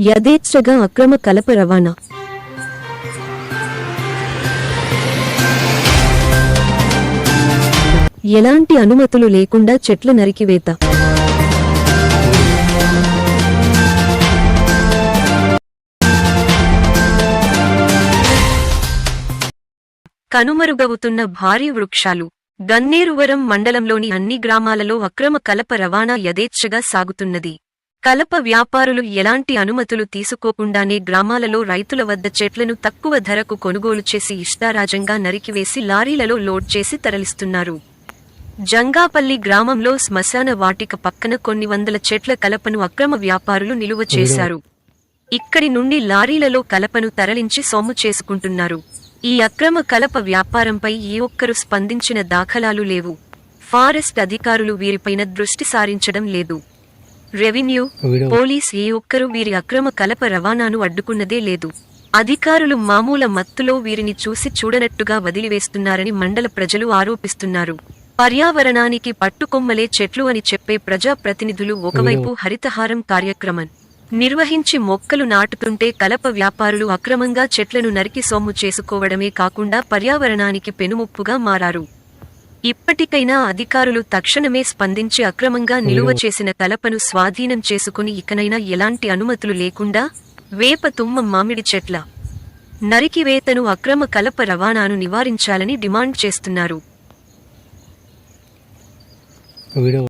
యథేచ్ఛగా అక్రమ కలప రవాణా. ఎలాంటి అనుమతులు లేకుండా చెట్ల నరికివేత. కనుమరుగవుతున్న భారీ వృక్షాలు. గన్నేరువరం మండలంలోని అన్ని గ్రామాలలో అక్రమ కలప రవాణా యథేచ్ఛగా సాగుతున్నది. కలప వ్యాపారులు ఎలాంటి అనుమతులు తీసుకోకుండానే గ్రామాలలో రైతుల వద్ద చెట్లను తక్కువ ధరకు కొనుగోలు చేసి ఇష్టారాజంగా నరికివేసి లారీలలో లోడ్ చేసి తరలిస్తున్నారు. జంగాపల్లి గ్రామంలో శ్మశాన వాటిక పక్కన కొన్ని వందల చెట్ల కలపను అక్రమ వ్యాపారులు నిలువ చేశారు. ఇక్కడి నుండి లారీలలో కలపను తరలించి సొమ్ము చేసుకుంటున్నారు. ఈ అక్రమ కలప వ్యాపారంపై ఏ ఒక్కరు స్పందించిన దాఖలాలు లేవు. ఫారెస్ట్ అధికారులు వీరిపైన దృష్టి సారించడం లేదు. రెవెన్యూ పోలీస్ ఏ ఒక్కరూ వీరి అక్రమ కలప రవాణాను అడ్డుకున్నదే లేదు. అధికారులు మామూల మత్తులో వీరిని చూసి చూడనట్టుగా వదిలివేస్తున్నారని మండల ప్రజలు ఆరోపిస్తున్నారు. పర్యావరణానికి పట్టుకొమ్మలే చెట్లు అని చెప్పే ప్రజాప్రతినిధులు ఒకవైపు హరితహారం కార్యక్రమం నిర్వహించి మొక్కలు నాటుతుంటే కలప వ్యాపారులు అక్రమంగా చెట్లను నరికి సొమ్ము చేసుకోవడమే కాకుండా పర్యావరణానికి పెనుముప్పుగా మారారు. ఇప్పటికైనా అధికారులు తక్షణమే స్పందించి అక్రమంగా నిలువ చేసిన కలపను స్వాధీనం చేసుకుని ఇకనైనా ఎలాంటి అనుమతులు లేకుండా వేప తుమ్మ మామిడి చెట్ల నరికివేతను అక్రమ కలప రవాణాను నివారించాలని డిమాండ్ చేస్తున్నారు.